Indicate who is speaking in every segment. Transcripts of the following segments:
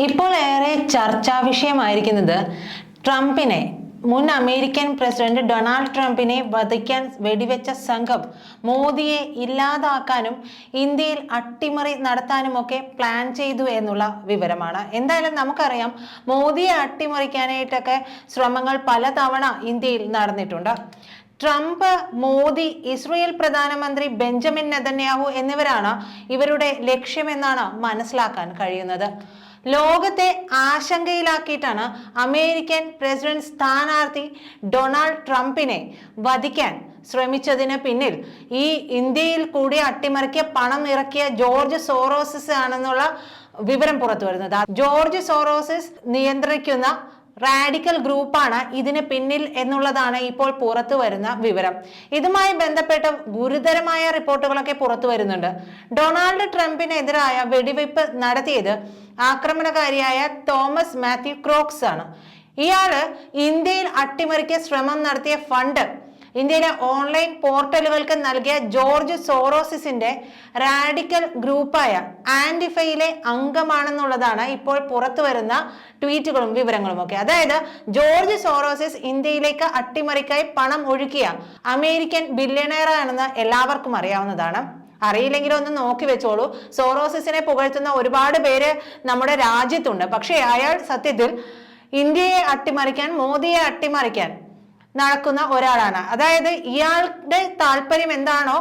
Speaker 1: ഇപ്പോൾ ഏറെ ചർച്ചാ വിഷയമായിരിക്കുന്നത് ട്രംപിനെ മുൻ അമേരിക്കൻ പ്രസിഡന്റ് ഡൊണാൾഡ് ട്രംപിനെ വധിക്കാൻ വെടിവെച്ച സംഘം മോദിയെ ഇല്ലാതാക്കാനും ഇന്ത്യയിൽ അട്ടിമറി നടത്താനുമൊക്കെ പ്ലാൻ ചെയ്തു എന്നുള്ള വിവരമാണ്. എന്തായാലും നമുക്കറിയാം മോദിയെ അട്ടിമറിക്കാനായിട്ടൊക്കെ ശ്രമങ്ങൾ പലതവണ ഇന്ത്യയിൽ നടന്നിട്ടുണ്ട്. ട്രംപ് മോദി ഇസ്രയേൽ പ്രധാനമന്ത്രി ബെഞ്ചമിൻ നെതന്യാഹു എന്നിവരാണ് ഇവരുടെ ലക്ഷ്യമെന്നാണ് മനസ്സിലാക്കാൻ കഴിയുന്നത്. ലോകത്തെ ആശങ്കയിലാക്കിയിട്ടാണ് അമേരിക്കൻ പ്രസിഡന്റ് സ്ഥാനാർത്ഥി ഡൊണാൾഡ് ട്രംപിനെ വധിക്കാൻ ശ്രമിച്ചതിന് പിന്നിൽ. ഈ ഇന്ത്യയിൽ കൂടി അട്ടിമറിക്കിയ പണം ഇറക്കിയ ജോർജ് സോറോസിസ് ആണെന്നുള്ള വിവരം പുറത്തു വരുന്നത് ജോർജ് സോറോസിസ് നിയന്ത്രിക്കുന്ന റാഡിക്കൽ ഗ്രൂപ്പാണ് ഇതിന് പിന്നിൽ എന്നുള്ളതാണ് ഇപ്പോൾ പുറത്തു വരുന്ന വിവരം. ഇതുമായി ബന്ധപ്പെട്ട ഗുരുതരമായ റിപ്പോർട്ടുകളൊക്കെ പുറത്തു വരുന്നുണ്ട്. ഡൊണാൾഡ് ട്രംപിനെതിരായ വെടിവയ്പ് നടത്തിയത് ആക്രമണകാരിയായ തോമസ് മാത്യു ക്രോക്സ് ആണ് ഇയാൾ ഇന്ത്യയിൽ അട്ടിമറിക്ക് ശ്രമം നടത്തിയ ഫണ്ട് ഇന്ത്യയിലെ ഓൺലൈൻ പോർട്ടലുകൾക്ക് നൽകിയ ജോർജ് സോറോസിസിന്റെ റാഡിക്കൽ ഗ്രൂപ്പായ ആൻഡിഫയിലെ അംഗമാണെന്നുള്ളതാണ് ഇപ്പോൾ പുറത്തു വരുന്ന ട്വീറ്റുകളും വിവരങ്ങളും ഒക്കെ. അതായത് ജോർജ് സോറോസിസ് ഇന്ത്യയിലേക്ക് അട്ടിമറിക്കായി പണം ഒഴുക്കിയ അമേരിക്കൻ ബില്യണയറാണെന്ന് എല്ലാവർക്കും അറിയാവുന്നതാണ്. അറിയില്ലെങ്കിലും ഒന്ന് നോക്കി വെച്ചോളൂ. സോറോസിസിനെ പുകഴ്ത്തുന്ന ഒരുപാട് പേര് നമ്മുടെ രാജ്യത്തുണ്ട്. പക്ഷേ അയാൾ സത്യത്തിൽ ഇന്ത്യയെ അട്ടിമറിക്കാൻ മോദിയെ അട്ടിമറിക്കാൻ നടക്കുന്ന ഒരാളാണ്. അതായത് ഇയാളുടെ താല്പര്യം എന്താണോ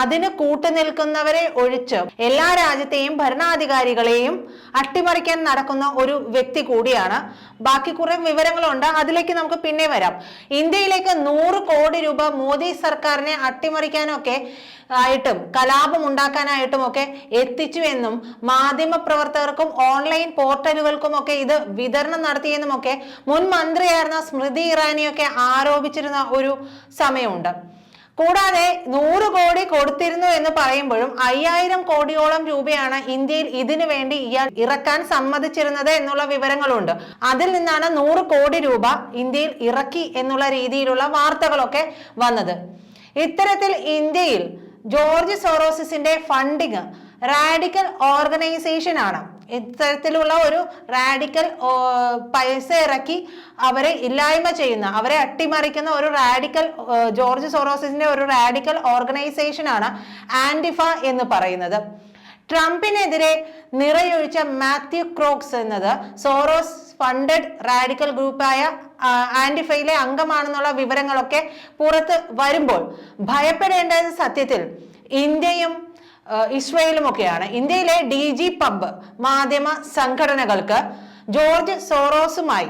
Speaker 1: അതിന് കൂട്ടുനിൽക്കുന്നവരെ ഒഴിച്ച് എല്ലാ രാജ്യത്തെയും ഭരണാധികാരികളെയും അട്ടിമറിക്കാൻ നടക്കുന്ന ഒരു വ്യക്തി കൂടിയാണ്. ബാക്കി കുറെ വിവരങ്ങളുണ്ട്. അതിലേക്ക് നമുക്ക് പിന്നെ വരാം. ഇന്ത്യയിലേക്ക് നൂറ് കോടി രൂപ മോദി സർക്കാരിനെ അട്ടിമറിക്കാനൊക്കെ ആയിട്ടും കലാപം ഉണ്ടാക്കാനായിട്ടും ഒക്കെ എത്തിച്ചു എന്നും മാധ്യമ പ്രവർത്തകർക്കും ഓൺലൈൻ പോർട്ടലുകൾക്കും ഒക്കെ ഇത് വിതരണം നടത്തിയെന്നും ഒക്കെ മുൻ മന്ത്രിയായിരുന്ന സ്മൃതി ഇറാനിയൊക്കെ ആരോപിച്ചിരുന്ന ഒരു സമയമുണ്ട്. കൂടാതെ നൂറ് കോടി കൊടുത്തിരുന്നു എന്ന് പറയുമ്പോഴും അയ്യായിരം കോടിയോളം രൂപയാണ് ഇന്ത്യയിൽ ഇതിനു വേണ്ടി ഇയാൾ ഇറക്കാൻ സമ്മതിച്ചിരുന്നത് എന്നുള്ള വിവരങ്ങളുണ്ട്. അതിൽ നിന്നാണ് നൂറ് കോടി രൂപ ഇന്ത്യയിൽ ഇറക്കി എന്നുള്ള രീതിയിലുള്ള വാർത്തകളൊക്കെ വന്നത്. ഇത്തരത്തിൽ ഇന്ത്യയിൽ ജോർജ് സോറോസിന്റെ ഫണ്ടിങ് റാഡിക്കൽ ഓർഗനൈസേഷൻ ആണ്. ഇത്തരത്തിലുള്ള ഒരു റാഡിക്കൽ പൈസ ഇറക്കി അവരെ ഇല്ലായ്മ ചെയ്യുന്ന അവരെ അട്ടിമറിക്കുന്ന ഒരു റാഡിക്കൽ ജോർജ് സോറോസിന്റെ ഒരു റാഡിക്കൽ ഓർഗനൈസേഷൻ ആണ് ആന്റിഫ എന്ന് പറയുന്നത്. ട്രംപിനെതിരെ നിറയൊഴിച്ച മാത്യു ക്രോക്സ് എന്നത് സോറോസ് ഫണ്ടഡ് റാഡിക്കൽ ഗ്രൂപ്പായ ആന്റിഫയിലെ അംഗമാണെന്നുള്ള വിവരങ്ങളൊക്കെ പുറത്ത് വരുമ്പോൾ ഭയപ്പെടേണ്ടത് സത്യത്തിൽ ഇന്ത്യയും ഇസ്രയേലും ഒക്കെയാണ് ഇന്ത്യയിലെ ഡി ജി പബ് മാധ്യമ സംഘടനകൾക്ക് ജോർജ് സോറോസുമായി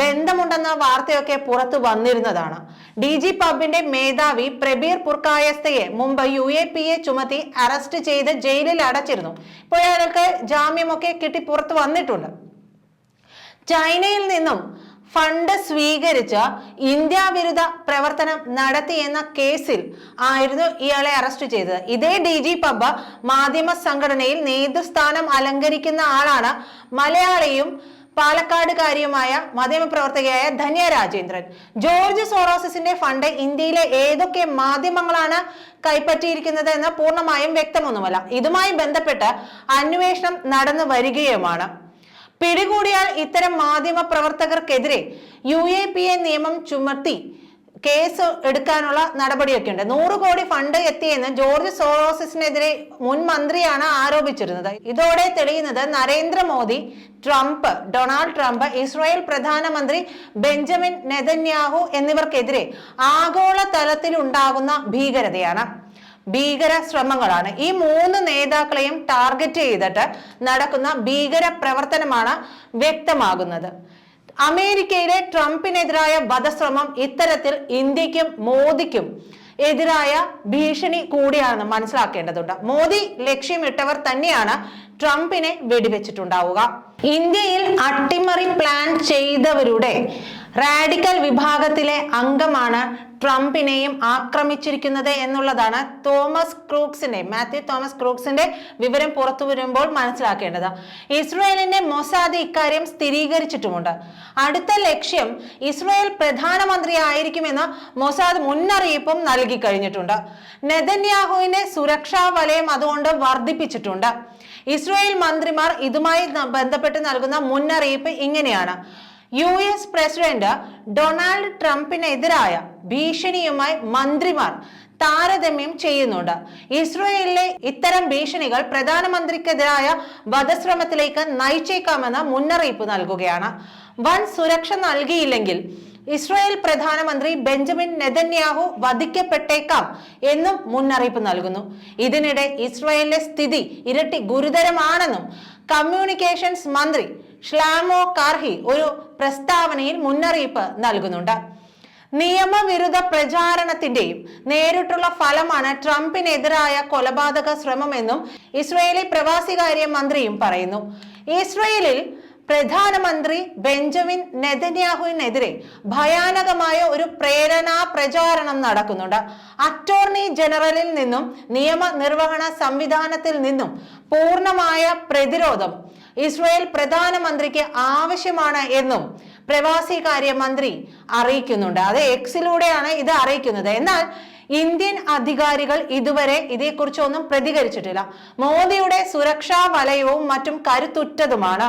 Speaker 1: ബന്ധമുണ്ടെന്ന വാർത്തയൊക്കെ പുറത്തു വന്നിരുന്നതാണ്. ഡി ജി പബിന്റെ മേധാവി പ്രബീർ പുർക്കായസ്തയെ മുമ്പ് യു എ പി എ ചുമത്തി അറസ്റ്റ് ചെയ്ത് ജയിലിൽ അടച്ചിരുന്നു. ഇപ്പോൾ അയാൾക്ക് ജാമ്യമൊക്കെ കിട്ടി പുറത്തു വന്നിട്ടുണ്ട്. ചൈനയിൽ നിന്നും ഫണ്ട് സ്വീകരിച്ച് ഇന്ത്യ വിരുദ്ധ പ്രവർത്തനം നടത്തി എന്ന കേസിൽ ആയിരുന്നു ഇയാളെ അറസ്റ്റ് ചെയ്തത്. ഇതേ ഡി ജി പബ്ബ മാധ്യമ സംഘടനയിൽ നേതൃസ്ഥാനം അലങ്കരിക്കുന്ന ആളാണ് മലയാളിയും പാലക്കാടുകാരിയുമായ മാധ്യമപ്രവർത്തകയായ ധന്യ രാജേന്ദ്രൻ. ജോർജ് സോറോസിന്റെ ഫണ്ട് ഇന്ത്യയിലെ ഏതൊക്കെ മാധ്യമങ്ങളാണ് കൈപ്പറ്റിയിരിക്കുന്നത് എന്ന് പൂർണമായും വ്യക്തമൊന്നുമല്ല. ഇതുമായി ബന്ധപ്പെട്ട് അന്വേഷണം നടന്നു വരികയുമാണ്. പിടികൂടിയാൽ ഇത്തരം മാധ്യമ പ്രവർത്തകർക്കെതിരെ യു എ പി എ നിയമം ചുമത്തി കേസ് എടുക്കാനുള്ള നടപടിയൊക്കെ ഉണ്ട് നൂറ് കോടി ഫണ്ട് എത്തിയെന്ന് ജോർജ് സോറോസിനെതിരെ മുൻ മന്ത്രിയാണ് ആരോപിച്ചിരുന്നത്. ഇതോടെ തെളിയുന്നത് Narendra Modi Trump Donald Trump Israel പ്രധാനമന്ത്രി ബെഞ്ചമിൻ നെതന്യാഹു എന്നിവർക്കെതിരെ ആഗോള തലത്തിലുണ്ടാകുന്ന ഭീകരതയാണ്. ഭീകര ശ്രമങ്ങളാണ് ഈ മൂന്ന് നേതാക്കളെയും ടാർഗറ്റ് ചെയ്തിട്ട് നടക്കുന്ന ഭീകര പ്രവർത്തനമാണ് വ്യക്തമാകുന്നത്. അമേരിക്കയിലെ ട്രംപിനെതിരായ വധശ്രമം ഇത്തരത്തിൽ ഇന്ത്യക്കും മോദിക്കും എതിരായ ഭീഷണി കൂടിയാണെന്ന് മനസ്സിലാക്കേണ്ടതുണ്ട്. മോദി ലക്ഷ്യമിട്ടവർ തന്നെയാണ് ട്രംപിനെ വെടിവെച്ചിട്ടുണ്ടാവുക. ഇന്ത്യയിൽ അട്ടിമറി പ്ലാൻ ചെയ്തവരുടെ റാഡിക്കൽ വിഭാഗത്തിലെ അംഗമാണ് ട്രംപിനെയും ആക്രമിച്ചിരിക്കുന്നത് എന്നുള്ളതാണ് തോമസ് ക്രൂക്സിന്റെ മാത്യു തോമസ് ക്രൂക്സിന്റെ വിവരം പുറത്തു വരുമ്പോൾ മനസ്സിലാക്കേണ്ടത്. ഇസ്രയേലിന്റെ മൊസാദ് ഇക്കാര്യം സ്ഥിരീകരിച്ചിട്ടുമുണ്ട്. അടുത്ത ലക്ഷ്യം ഇസ്രയേൽ പ്രധാനമന്ത്രി ആയിരിക്കുമെന്ന് മൊസാദ് മുന്നറിയിപ്പും നൽകി കഴിഞ്ഞിട്ടുണ്ട്. നെതന്യാഹുവിന്റെ സുരക്ഷാ വലയം അതുകൊണ്ട് വർദ്ധിപ്പിച്ചിട്ടുണ്ട്. ഇസ്രയേൽ മന്ത്രിമാർ ഇതുമായി ബന്ധപ്പെട്ട് നൽകുന്ന മുന്നറിയിപ്പ് ഇങ്ങനെയാണ്. യു എസ് പ്രസിഡന്റ് ഡൊണാൾഡ് ട്രംപിനെതിരായ ഭീഷണിയുമായി മന്ത്രിമാർ താരതമ്യം ചെയ്യുന്നുണ്ട്. ഇസ്രയേലിലെ ഇത്തരം ഭീഷണികൾ പ്രധാനമന്ത്രിക്കെതിരായ വധശ്രമത്തിലേക്ക് നയിച്ചേക്കാമെന്ന മുന്നറിയിപ്പ് നൽകുകയാണ്. വൻ സുരക്ഷ നൽകിയില്ലെങ്കിൽ ഇസ്രായേൽ പ്രധാനമന്ത്രി ബെഞ്ചമിൻ നെതന്യാഹു വധിക്കപ്പെട്ടേക്കാം എന്നും മുന്നറിയിപ്പ് നൽകുന്നു. ഇതിനിടെ ഇസ്രായേലിലെ സ്ഥിതി ഇരട്ടി ഗുരുതരമാണെന്നും കമ്മ്യൂണിക്കേഷൻസ് മന്ത്രി ഷ്ലാമോ കാർഹി ഒരു പ്രസ്താവനയിൽ മുന്നറിയിപ്പ് നൽകുന്നുണ്ട്. നിയമവിരുദ്ധ പ്രചാരണത്തിന്റെയും നേരിട്ടുള്ള ഫലമാണ് ട്രംപിനെതിരായ കൊലപാതക ശ്രമമെന്നും ഇസ്രയേലി പ്രവാസികാര്യ മന്ത്രിയും പറയുന്നു. ഇസ്രയേലിൽ പ്രധാനമന്ത്രി ബെഞ്ചമിൻ നെതന്യാഹുവിനെതിരെ ഭയാനകമായ ഒരു പ്രേരണാ പ്രചാരണം നടക്കുന്നുണ്ട്. അറ്റോർണി ജനറലിൽ നിന്നും നിയമനിർവഹണ സംവിധാനത്തിൽ നിന്നും പൂർണമായ പ്രതിരോധം ഇസ്രായേൽ പ്രധാനമന്ത്രിക്ക് ആവശ്യമാണ് എന്നും പ്രവാസി കാര്യമന്ത്രി അറിയിക്കുന്നുണ്ട്. അത് എക്സിലൂടെയാണ് ഇത് അറിയിക്കുന്നത്. എന്നാൽ ഇന്ത്യൻ അധികാരികൾ ഇതുവരെ ഇതേക്കുറിച്ചൊന്നും പ്രതികരിച്ചിട്ടില്ല. മോദിയുടെ സുരക്ഷാ വലയവും മറ്റും കരുത്തുറ്റതുമാണ്.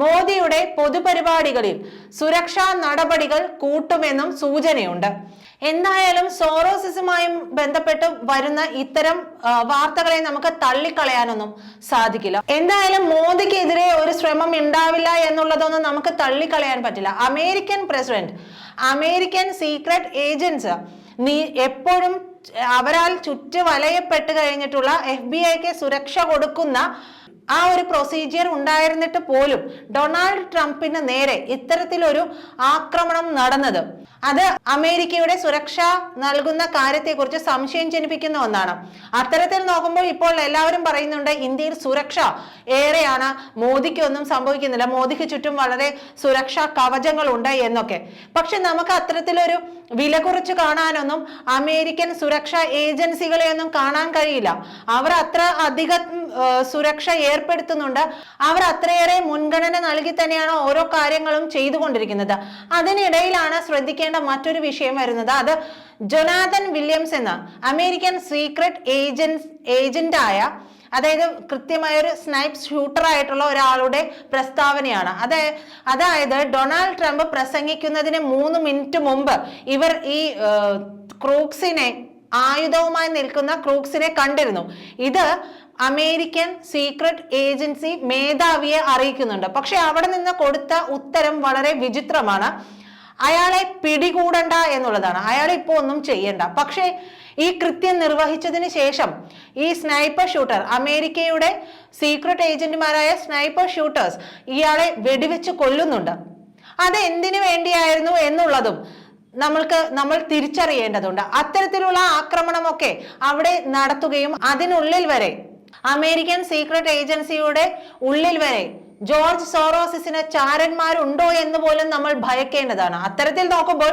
Speaker 1: മോദിയുടെ പൊതുപരിപാടികളിൽ സുരക്ഷാ നടപടികൾ കൂട്ടുമെന്നും സൂചനയുണ്ട്. എന്തായാലും സോറോസിസുമായും ബന്ധപ്പെട്ട് വരുന്ന ഇത്തരം വാർത്തകളെ നമുക്ക് തള്ളിക്കളയാനൊന്നും സാധിക്കില്ല. എന്തായാലും മോദിക്കെതിരെ ഒരു ശ്രമം ഉണ്ടാവില്ല എന്നുള്ളതൊന്നും നമുക്ക് തള്ളിക്കളയാൻ പറ്റില്ല. American president American secret agency എപ്പോഴും അവരാൽ ചുറ്റുവലയപ്പെട്ട് കഴിഞ്ഞിട്ടുള്ള എഫ് ബി ഐക്ക് സുരക്ഷ കൊടുക്കുന്ന ആ ഒരു പ്രൊസീജിയർ ഉണ്ടായിരുന്നിട്ട് പോലും ഡൊണാൾഡ് ട്രംപിന് നേരെ ഇത്തരത്തിലൊരു ആക്രമണം നടന്നത്. അത് അമേരിക്കയുടെ സുരക്ഷ നൽകുന്ന കാര്യത്തെക്കുറിച്ച് സംശയം ജനിപ്പിക്കുന്ന ഒന്നാണ്. അത്തരത്തിൽ നോക്കുമ്പോൾ ഇപ്പോൾ എല്ലാവരും പറയുന്നുണ്ട് ഇന്ത്യയിൽ സുരക്ഷ ഏറെയാണ്. മോദിക്കൊന്നും സംഭവിക്കുന്നില്ല. മോദിക്ക് ചുറ്റും വളരെ സുരക്ഷാ കവചങ്ങളുണ്ട് എന്നൊക്കെ. പക്ഷെ നമുക്ക് അത്തരത്തിലൊരു വില കുറച്ച് കാണാനൊന്നും അമേരിക്കൻ സുരക്ഷാ ഏജൻസികളെയൊന്നും കാണാൻ കഴിയില്ല. അവർ അത്ര അധികം സുരക്ഷ ഏർപ്പെടുത്തുന്നുണ്ട്. അവർ അത്രയേറെ മുൻഗണന നൽകി തന്നെയാണ് ഓരോ കാര്യങ്ങളും ചെയ്തുകൊണ്ടിരിക്കുന്നത്. അതിനിടയിലാണ് ശ്രദ്ധിക്കേണ്ട മറ്റൊരു വിഷയം വരുന്നത്. അത് ജൊനാഥൻ വില്യംസ് എന്ന അമേരിക്കൻ സീക്രട്ട് ഏജൻസ് ഏജന്റായ അതായത് കൃത്യമായ ഒരു സ്നൈപ്പ് ഷൂട്ടർ ആയിട്ടുള്ള ഒരാളുടെ പ്രസ്താവനയാണ്. അതെ അതായത് ഡൊണാൾഡ് ട്രംപ് പ്രസംഗിക്കുന്നതിന് മൂന്ന് മിനിറ്റ് മുമ്പ് ഇവർ ഈ ക്രൂക്സിനെ ആയുധവുമായി നിൽക്കുന്ന ക്രൂക്സിനെ കണ്ടിരുന്നു. ഇത് അമേരിക്കൻ സീക്രട്ട് ഏജൻസി മേധാവിയെ അറിയിക്കുന്നുണ്ട്. പക്ഷെ അവിടെ നിന്ന് കൊടുത്ത ഉത്തരം വളരെ വിചിത്രമാണ്. അയാളെ പിടികൂടണ്ട എന്നുള്ളതാണ്. അയാളെ ഇപ്പോൾ ഒന്നും ചെയ്യണ്ട. പക്ഷേ ഈ കൃത്യം നിർവഹിച്ചതിന് ശേഷം ഈ സ്നൈപ്പർ ഷൂട്ടർ അമേരിക്കയുടെ സീക്രട്ട് ഏജന്റുമാരായ സ്നൈപ്പർ ഷൂട്ടേഴ്സ് ഇയാളെ വെടിവെച്ച് കൊല്ലുന്നുണ്ട്. അത് എന്തിനു വേണ്ടിയായിരുന്നു എന്നുള്ളതും നമ്മൾക്ക് നമ്മൾ തിരിച്ചറിയേണ്ടതുണ്ട്. അത്തരത്തിലുള്ള ആക്രമണമൊക്കെ അവിടെ നടത്തുകയും അതിനുള്ളിൽ വരെ അമേരിക്കൻ സീക്രട്ട് ഏജൻസിയുടെ ഉള്ളിൽ വരെ ജോർജ് സോറോസിന് ചാരന്മാരുണ്ടോ എന്ന് പോലും നമ്മൾ ഭയക്കേണ്ടതാണ്. അത്തരത്തിൽ നോക്കുമ്പോൾ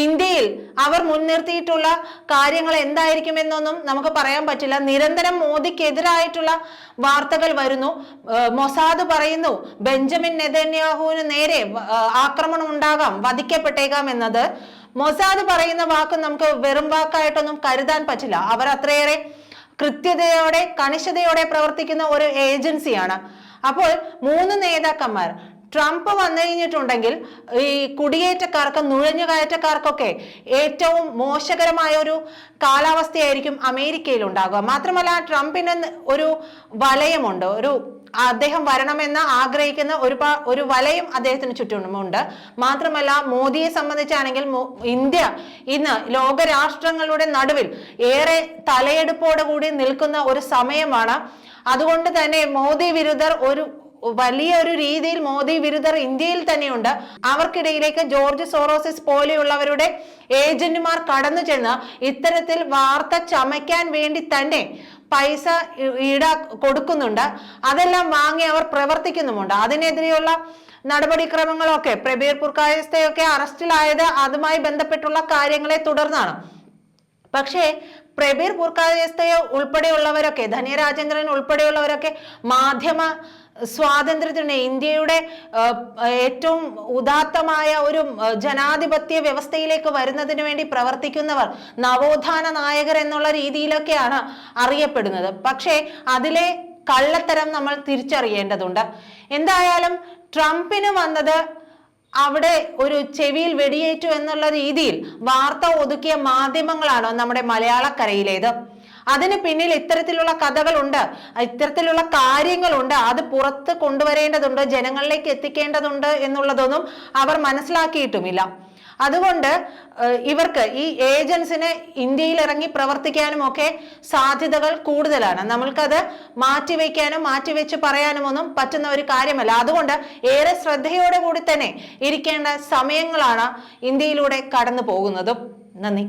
Speaker 1: ഇന്ത്യയിൽ അവർ മുൻനിർത്തിയിട്ടുള്ള കാര്യങ്ങൾ എന്തായിരിക്കുമെന്നൊന്നും നമുക്ക് പറയാൻ പറ്റില്ല. നിരന്തരം മോദിക്കെതിരായിട്ടുള്ള വാർത്തകൾ വരുന്നു. മൊസാദ് പറയുന്നു ബെഞ്ചമിൻ നെതന്യാഹുവിന് നേരെ ആക്രമണം ഉണ്ടാകാം വധിക്കപ്പെട്ടേക്കാം എന്നത്. മൊസാദ് പറയുന്ന വാക്ക് നമുക്ക് വെറും വാക്കായിട്ടൊന്നും കരുതാൻ പറ്റില്ല. അവർ അത്രയേറെ കൃത്യതയോടെ കണിശതയോടെ പ്രവർത്തിക്കുന്ന ഒരു ഏജൻസിയാണ്. അപ്പോൾ മൂന്ന് നേതാക്കന്മാർ ട്രംപ് വന്നു കഴിഞ്ഞിട്ടുണ്ടെങ്കിൽ ഈ കുടിയേറ്റക്കാർക്ക് നുഴഞ്ഞു കയറ്റക്കാർക്കൊക്കെ ഏറ്റവും മോശകരമായ ഒരു കാലാവസ്ഥയായിരിക്കും അമേരിക്കയിൽ ഉണ്ടാകുക മാത്രമല്ല ട്രംപിന് ഒരു വലയമുണ്ട്. ഒരു അദ്ദേഹം വരണമെന്ന് ആഗ്രഹിക്കുന്ന ഒരു ഒരു വലയും അദ്ദേഹത്തിന് ചുറ്റുമുണ്ട്. മാത്രമല്ല മോദിയെ സംബന്ധിച്ചാണെങ്കിൽ ഇന്ത്യ ഇന്ന് ലോകരാഷ്ട്രങ്ങളുടെ നടുവിൽ ഏറെ തലയെടുപ്പോടുകൂടി നിൽക്കുന്ന ഒരു സമയമാണ്. അതുകൊണ്ട് തന്നെ മോദി വിരുദ്ധർ ഒരു വലിയൊരു രീതിയിൽ മോദി വിരുദ്ധർ ഇന്ത്യയിൽ തന്നെയുണ്ട്. അവർക്കിടയിലേക്ക് ജോർജ് സോറോസിസ് പോലെയുള്ളവരുടെ ഏജന്റുമാർ കടന്നു ചെന്ന് ഇത്തരത്തിൽ വാർത്ത ചമയ്ക്കാൻ വേണ്ടി തന്നെ പൈസ ഈടാ കൊടുക്കുന്നുണ്ട്. അതെല്ലാം വാങ്ങി അവർ പ്രവർത്തിക്കുന്നുമുണ്ട്. അതിനെതിരെയുള്ള നടപടിക്രമങ്ങളൊക്കെ പ്രബീർ പുർക്കായസ്തയൊക്കെ അറസ്റ്റിലായത് അതുമായി ബന്ധപ്പെട്ടുള്ള കാര്യങ്ങളെ തുടർന്നാണ്. പക്ഷേ പ്രബീർ പുർക്കായസ്തയെ ഉൾപ്പെടെയുള്ളവരൊക്കെ ധന്യരാജേന്ദ്രൻ ഉൾപ്പെടെയുള്ളവരൊക്കെ മാധ്യമ സ്വാതന്ത്ര്യത്തിന് ഇന്ത്യയുടെ ഏറ്റവും ഉദാത്തമായ ഒരു ജനാധിപത്യ വ്യവസ്ഥയിലേക്ക് വരുന്നതിന് വേണ്ടി പ്രവർത്തിക്കുന്നവർ നവോത്ഥാന നായകർ എന്നുള്ള രീതിയിലൊക്കെയാണ് അറിയപ്പെടുന്നത്. പക്ഷേ അതിലെ കള്ളത്തരം നമ്മൾ തിരിച്ചറിയേണ്ടതുണ്ട്. എന്തായാലും ട്രംപിന് വന്നത് അവിടെ ഒരു ചെവിയിൽ വെടിയേറ്റു എന്നുള്ള രീതിയിൽ വാർത്ത ഒതുക്കിയ മാധ്യമങ്ങളാണ് നമ്മുടെ മലയാളക്കരയിലേത്. അതിന് പിന്നിൽ ഇത്തരത്തിലുള്ള കഥകളുണ്ട്. ഇത്തരത്തിലുള്ള കാര്യങ്ങളുണ്ട്. അത് പുറത്ത് കൊണ്ടുവരേണ്ടതുണ്ട് ജനങ്ങളിലേക്ക് എത്തിക്കേണ്ടതുണ്ട് എന്നുള്ളതൊന്നും അവർ മനസ്സിലാക്കിയിട്ടുമില്ല. അതുകൊണ്ട് ഇവർക്ക് ഈ ഏജൻസിന് ഇന്ത്യയിൽ ഇറങ്ങി പ്രവർത്തിക്കാനും ഒക്കെ സാധ്യതകൾ കൂടുതലാണ്. നമ്മൾക്കത് മാറ്റിവെക്കാനും മാറ്റിവെച്ച് പറയാനും ഒന്നും പറ്റുന്ന ഒരു കാര്യമല്ല. അതുകൊണ്ട് ഏറെ ശ്രദ്ധയോടെ കൂടി തന്നെ ഇരിക്കേണ്ട സമയങ്ങളാണ് ഇന്ത്യയിലൂടെ കടന്നു പോകുന്നതും നന്ദി.